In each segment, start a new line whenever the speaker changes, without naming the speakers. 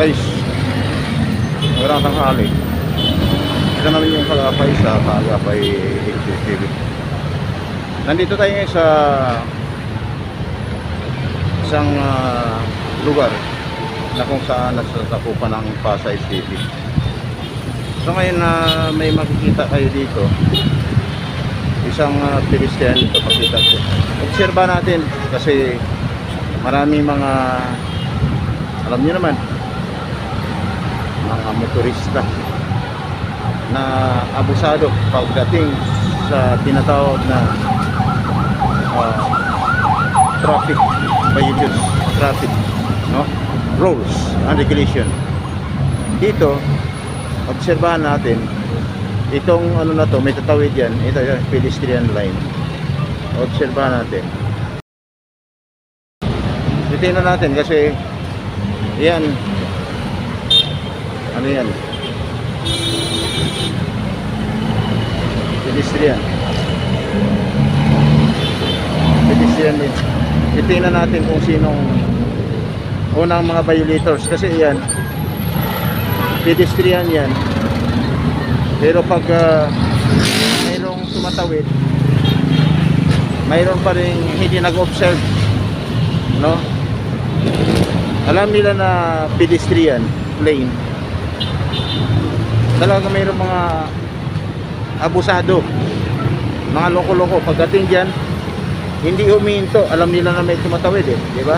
Guys, magandang tanghali. Ito naman yung Kalapay sa Kalapay HTV. Nandito tayo ngayon sa isang ah, lugar na kung saan nasasakupan ng Pasay City. So ngayon na may makikita kayo dito, isang uh, pedestrian ito pakita ko. Obserba natin kasi marami mga alam niyo naman mga motorista na abusado pagdating sa tinatawag na ah, traffic violations, traffic no? rules and regulation. Dito, obserbahan natin itong ano na to, may tatawid yan, ito yung pedestrian line. Obserbahan natin. Titingnan natin kasi yan ano yan? Pedestrian. Pedestrian din. Titingnan natin kung sinong unang mga violators kasi yan pedestrian yan pero pag ah, mayroong tumatawid mayroon pa rin hindi nag-observe no alam nila na pedestrian lane talaga mayroong mga abusado. Mga loko-loko. Pagdating dyan hindi huminto alam nila na may tumatawid eh di ba?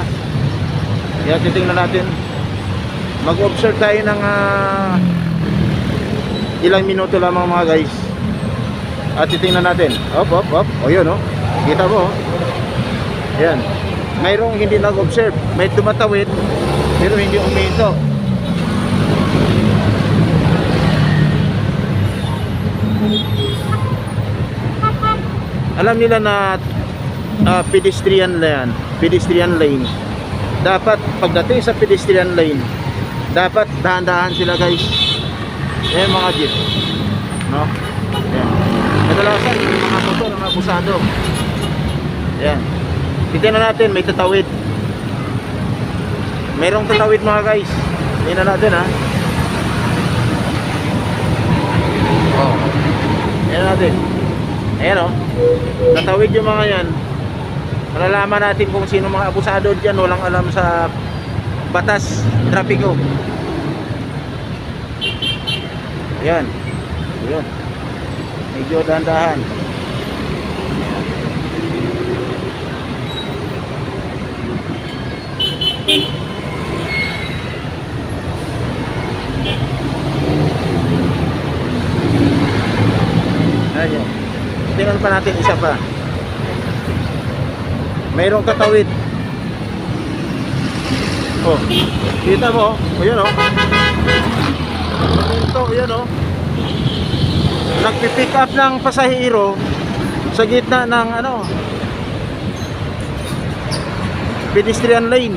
Kaya titingnan natin. Mag-observe tayo ng ah, ilang minuto lamang mga guys. At titingnan natin. Op op op o yun o kita mo oh. yan. Mayroong hindi nag-observe. May tumatawid pero hindi uminto alam nila na ah, pedestrian yan. Pedestrian lane. Dapat pagdating sa pedestrian lane dapat dahan-dahan sila guys. Yan mga jeep. No? Kadalasan mga motor ang abusado. Yan tignan natin may tatawid. Mayroong tatawid mga guys. Tignan natin ha oh tignan natin. Ayan o tatawid yung mga yan. Malalaman natin kung sino mga abusado dyan. Walang alam sa batas trapiko. Yan yun medyo dahan-dahan Ayan. Tingnan pa natin isa pa. Mayroong katawid. Oh, kita mo? O yun oh. Ito, yun oh. Nagpipick up ng pasahero sa gitna ng ano pedestrian lane.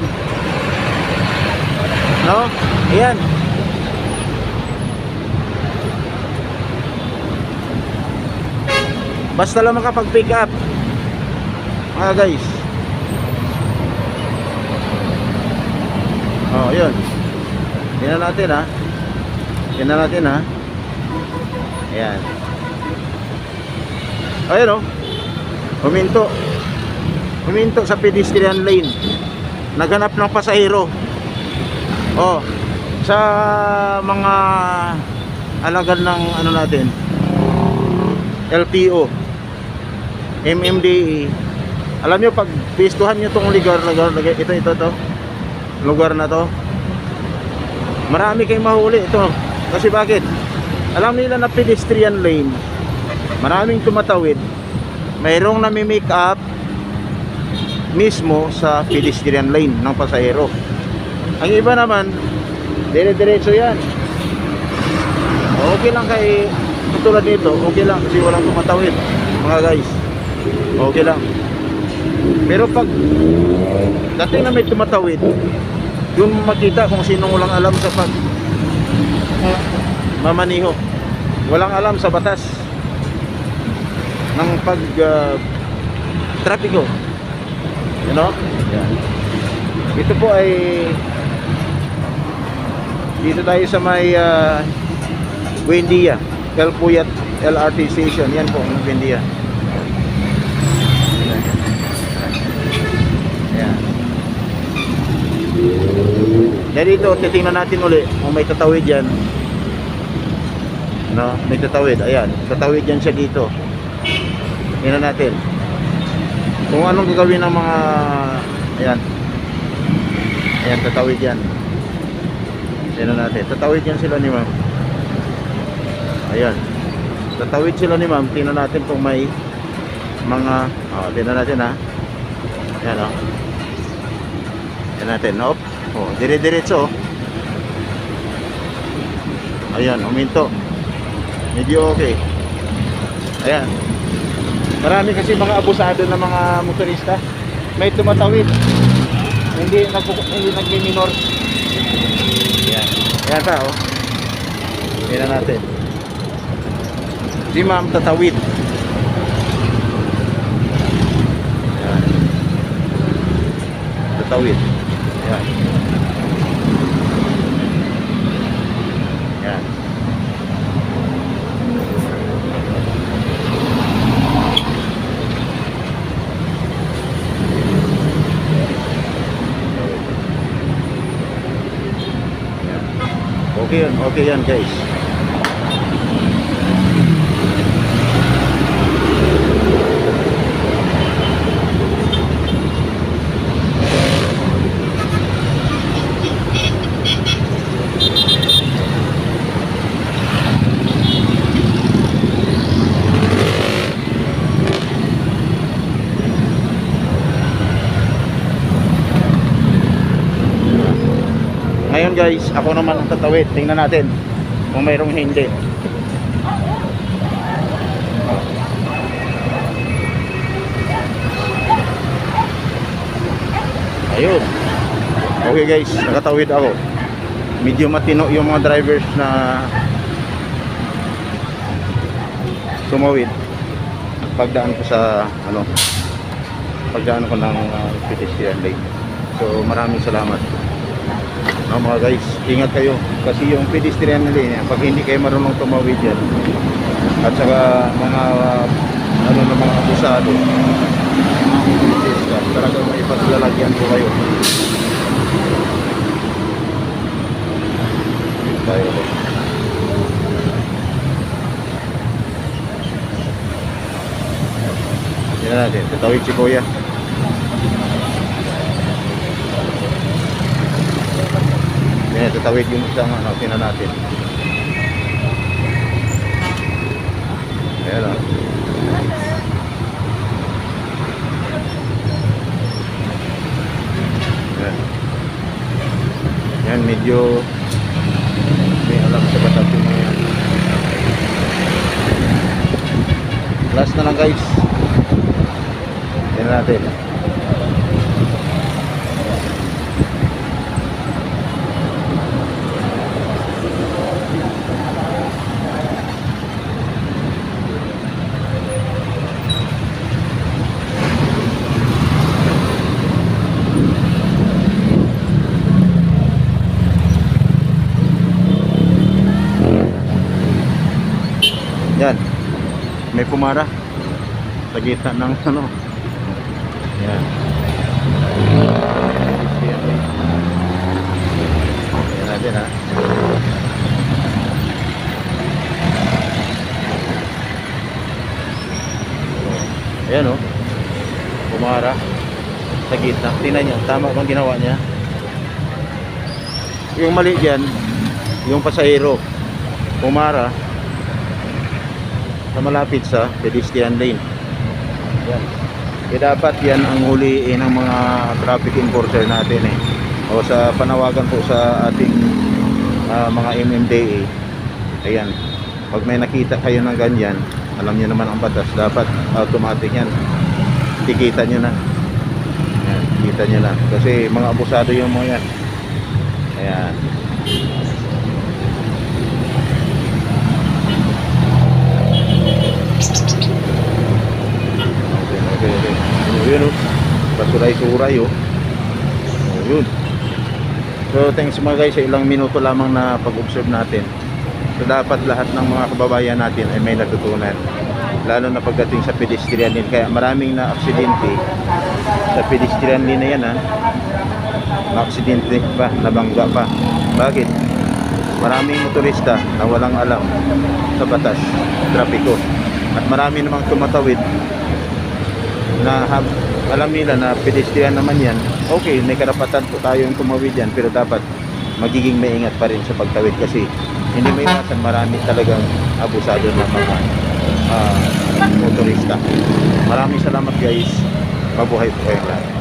No? Ayan. Basta lang makapag-pick up. Mga guys. Oh, yun. Tingnan natin ha. Tingnan natin ha. Ayan. Ayan oh. Huminto. Huminto sa pedestrian lane. Naghanap ng pasahero. Oh. Sa mga alagan ng ano natin. LTO. MMDE. Alam nyo, pag pistuhan nyo tong lugar, lugar, lugar, ito, ito, ito, lugar na to, marami kayong mahuli ito. Kasi bakit? Alam nila na pedestrian lane, maraming tumatawid, mayroong nami-make up mismo sa pedestrian lane ng pasahero. Ang iba naman, dire-diretso yan. Okay lang kay tulad nito, okay lang kasi walang tumatawid, mga guys. Okay lang. Pero pag dating na may tumatawid, doon makita kung sinong walang alam sa pag mamaniho. Walang alam sa batas ng pag uh, trapiko. You know? Yan. Ito po ay Dito tayo sa may uh, Buendia, El Puyat LRT Station. Yan po, ang Buendia. Ayan. Yan dito, titingnan natin uli kung may tatawid yan. No, may tatawid. Ayan, tatawid yan siya dito. Tingnan natin. Kung anong gagawin ng mga ayan. Ayan, tatawid yan. Tingnan natin. Tatawid yan sila ni ma'am. Ayan. Tatawid sila ni ma'am. Tingnan natin kung may mga oh, tingnan natin ha. Ayan oh. Tingnan natin. Nope. Oh, dire-diretso. oh. Ayan, uminto. Medyo okay. Ayan. Marami kasi mga abusado ng mga motorista. May tumatawid. Hindi nag hindi nagmi-minor. Ayan. Ayan pa oh. Tingnan natin. Si ma'am tatawid. Ayan. Tatawid. Ayan. Ayan. Okay yan, okay yan guys. Guys, ako naman ang tatawid. Tingnan natin kung mayroong hindi. Ayun. Okay guys, nakatawid ako. Medyo matino yung mga drivers na sumawid. Pagdaan ko sa ano, pagdaan ko ng uh, pedestrian lane. So maraming salamat. No, mga guys, ingat kayo. Kasi yung pedestrian lane, pag hindi kayo marunong tumawid yan at saka mga ano na mga abusado talagang may paglalagyan po kayo. Tayo. Tingnan natin, tatawid si Kuya Yan, tatawid yung isang ano, tingnan natin. Ayan o. Yan. Yan, medyo may alam sa batas yung yan. Last na lang guys. Tingnan natin. Yan. May pumara. Sa gitna ng ano. Yan. Yan. Ayan o. Pumara. Sa gitna. Tingnan niya. Tama bang ginawa niya? Yung mali dyan, yung pasahero, pumara, na malapit sa pedestrian lane. Yan. Kaya dapat yan ang huliin ng mga traffic enforcer natin eh. O sa panawagan po sa ating ah, mga MMDA. Ayan. Pag may nakita kayo ng ganyan, alam niyo naman ang batas, dapat automatic yan. Kikita niyo na. Ayan, kita niyo na. Kasi mga abusado yung mga yan. Ayan. Okay, okay, okay. Yun, oh. Pasuray-suray, oh. Oh, yun. So thanks mga guys sa ilang minuto lamang na pag-observe natin. So dapat lahat ng mga kababayan natin ay may natutunan. Lalo na pagdating sa pedestrian lane. Kaya maraming na aksidente sa pedestrian lane na yan ha. Na aksidente pa, nabangga pa. Bakit? Maraming motorista na walang alam sa batas, trapiko. At marami namang tumatawid na alam nila na pedestrian naman yan, okay, may karapatan po tayong tumawid yan, pero dapat magiging maingat pa rin sa pagtawid kasi hindi may iwasan marami talagang abusado ng mga ah, motorista. Maraming salamat guys. Mabuhay po kayo lahat.